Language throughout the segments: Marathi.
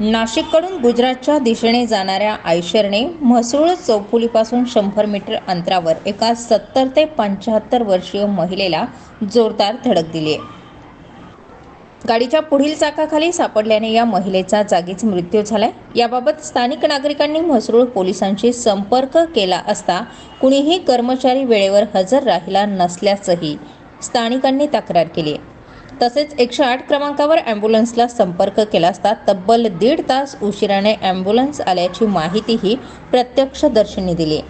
नाशिककडून गुजरातच्या दिशेने जाणाऱ्या आयशरने म्हसूळ चौफुलीपासून शंभर मीटर अंतरावर एका सत्तर ते पंच्याहत्तर वर्षीय महिलेला जोरदार धडक दिली आहे. गाडीच्या पुढील चाकाखाली सापडल्याने या महिलेचा जागीच मृत्यू झालाय. याबाबत स्थानिक नागरिकांनी म्हसरूळ पोलिसांशी संपर्क केला असता कुणीही कर्मचारी वेळेवर हजर राहिला नसल्याचंही स्थानिकांनी तक्रार केली आहे. तसेच एकशे आठ क्रमांकावर ॲम्ब्युलन्सला संपर्क केला असता तब्बल दीड तास उशिराने ॲम्ब्युलन्स आल्याची माहितीही प्रत्यक्षदर्शींनी दिली.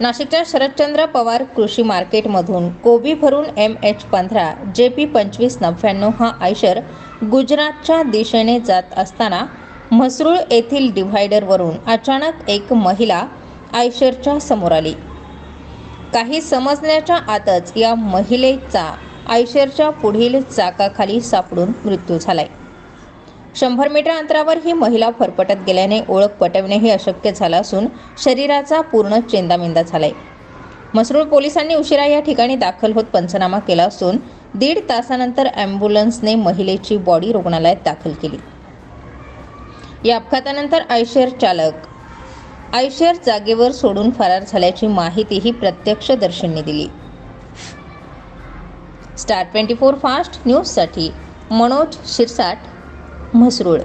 नाशिकच्या शरदचंद्र पवार कृषी मार्केटमधून कोबी भरून एम एच पंधरा जे पी पंचवीस नव्याण्णव हा आयशर गुजरातच्या दिशेने जात असताना म्हसरूळ येथील डिव्हायडरवरून अचानक एक महिला आयशरच्या समोर आली. काही समजण्याच्या आतच या महिलेचा आयशरच्या पुढील चाकाखाली सापडून मृत्यू झालाय. शंभर मीटर अंतरावर ही महिला फरफटत गेल्याने ओळख पटवणेही अशक्य झालं असून शरीराचा पूर्ण चेंदामेंदा झालाय. मसरूळ पोलिसांनी उशिरा या ठिकाणी दाखल होत पंचनामा केला असून दीड तासानंतर ॲम्ब्युलन्सने महिलेची बॉडी रुग्णालयात दाखल केली. या अपघातानंतर आयशेर चालक आयशेर जागेवर सोडून फरार झाल्याची माहितीही प्रत्यक्षदर्शींनी दिली. स्टार ट्वेंटी फोर फास्ट न्यूजसाठी मनोज शिरसाट म्हसरूळ.